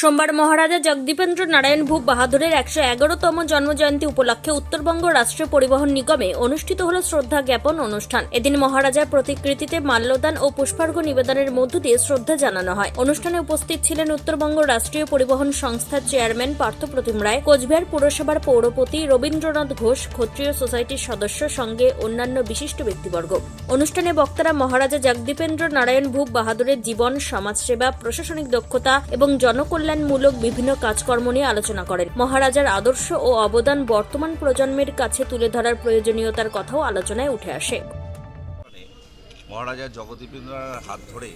সোমবার মহারাজা জগদীপেন্দ্র নারায়ণ ভূপ বাহাদুরের একশো এগারোতম জন্মজয়ন্তী উপলক্ষে উত্তরবঙ্গ রাষ্ট্রীয় পরিবহন নিগমে অনুষ্ঠিত হল শ্রদ্ধা জ্ঞাপন অনুষ্ঠান। এদিন মহারাজার প্রতিকৃতিতে মাল্যদান ও পুষ্পার্ঘ নিবেদনের মধ্য দিয়ে শ্রদ্ধা জানানো হয়। অনুষ্ঠানে উপস্থিত ছিলেন উত্তরবঙ্গ রাষ্ট্রীয় পরিবহন সংস্থার চেয়ারম্যান পার্থপ্রতিম রায়, কোচবিহার পুরসভার পৌরপতি রবীন্দ্রনাথ ঘোষ, ক্ষত্রিয় সোসাইটির সদস্য সঙ্গে অন্যান্য বিশিষ্ট ব্যক্তিবর্গ। অনুষ্ঠানে বক্তারা মহারাজা জগদীপেন্দ্র নারায়ণ ভূপ বাহাদুরের জীবন, সমাজসেবা, প্রশাসনিক দক্ষতা এবং জনকল্যাণমূলক বিভিন্ন কাজকর্ম নিয়ে আলোচনা করেন। মহারাজার আদর্শ ও অবদান বর্তমান প্রজন্মের কাছে তুলে ধরার প্রয়োজনীয়তার কথাও আলোচনায় উঠে আসে। মানে মহারাজা জগদীপেন্দ্রের হাত ধরে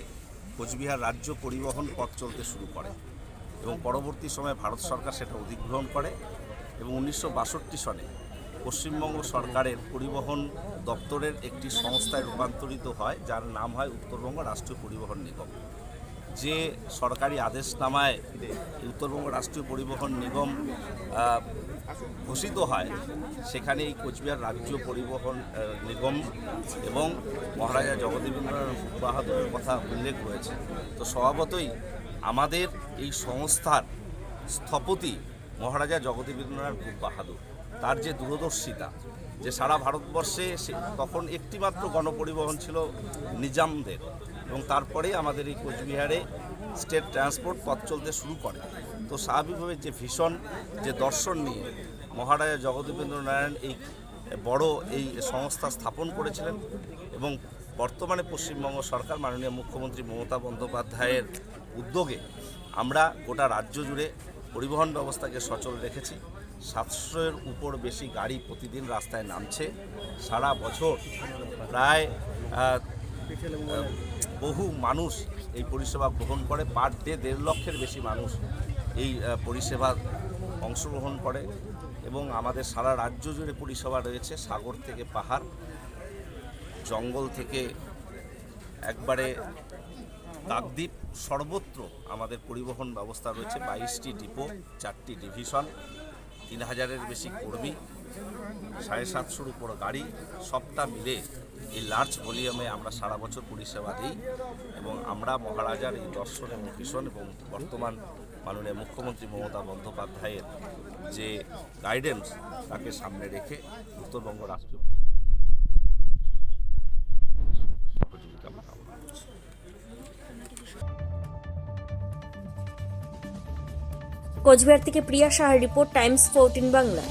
কোচবিহার রাজ্য পরিবহন পথ চলতে শুরু করে এবং পরবর্তী সময়ে ভারত সরকার সেটা অধিগ্রহণ করে এবং উনিশশো বাষট্টি সনে পশ্চিমবঙ্গ সরকারের পরিবহন দপ্তরের একটি সংস্থায় রূপান্তরিত হয়, যার নাম হয় উত্তরবঙ্গ রাষ্ট্রীয় পরিবহন নিগম। যে সরকারি আদেশনামায় উত্তরবঙ্গ রাষ্ট্রীয় পরিবহন নিগম ঘোষিত হয় সেখানে এই কোচবিহার রাজ্য পরিবহন নিগম এবং মহারাজা জগদীবেন্দ্র বাহাদুরের কথা উল্লেখ রয়েছে। তো স্বভাবতই আমাদের এই সংস্থার স্থপতি মহারাজা জগদীবেন্দ্রনাথ বাহাদুর। তার যে দূরদর্শিতা, যে সারা ভারতবর্ষে তখন একটিমাত্র গণপরিবহন ছিল নিজামদের। এবং তারপরে আমাদের এই কোচবিহারে স্টেট ট্রান্সপোর্ট পথ চলতে শুরু করে। তো স্বাভাবিকভাবে যে ভীষণ যে দর্শন নিয়ে মহারাজা জগদীবেন্দ্র নারায়ণ এই বড় এই সংস্থা স্থাপন করেছিলেন এবং বর্তমানে পশ্চিমবঙ্গ সরকার মাননীয় মুখ্যমন্ত্রী মমতা বন্দ্যোপাধ্যায়ের উদ্যোগে আমরা গোটা রাজ্য জুড়ে পরিবহন ব্যবস্থাকে সচল রেখেছি। সাতশোর উপর বেশি গাড়ি প্রতিদিন রাস্তায় নামছে। সারা বছর প্রায় বহু মানুষ এই পরিষেবা গ্রহণ করে, পার ডে দেড় লক্ষের বেশি মানুষ এই পরিষেবা অংশগ্রহণ করে এবং আমাদের সারা রাজ্য জুড়ে পরিষেবা রয়েছে, সাগর থেকে পাহাড়, জঙ্গল থেকে একবারে কাকদ্বীপ, সর্বত্র আমাদের পরিবহন ব্যবস্থা রয়েছে, বাইশটি ডিপো, চারটি ডিভিশন, তিন হাজারের বেশি কর্মী। সাড়ে সাতশোর উপর গাড়ি সবটা মিলে এই লার্জ ভলিউমে আমরা সারা বছর পরিষেবা দিই এবং আমরা মহারাজার এই দর্শন এবং এবং বর্তমান মাননীয় মুখ্যমন্ত্রী মমতা বন্দ্যোপাধ্যায়ের যে গাইডেন্স তাকে সামনে রেখে উত্তরবঙ্গ করছি। কোচবিহার থেকে প্রিয়া সাহার রিপোর্ট, টাইমস ফোরটিন বাংলা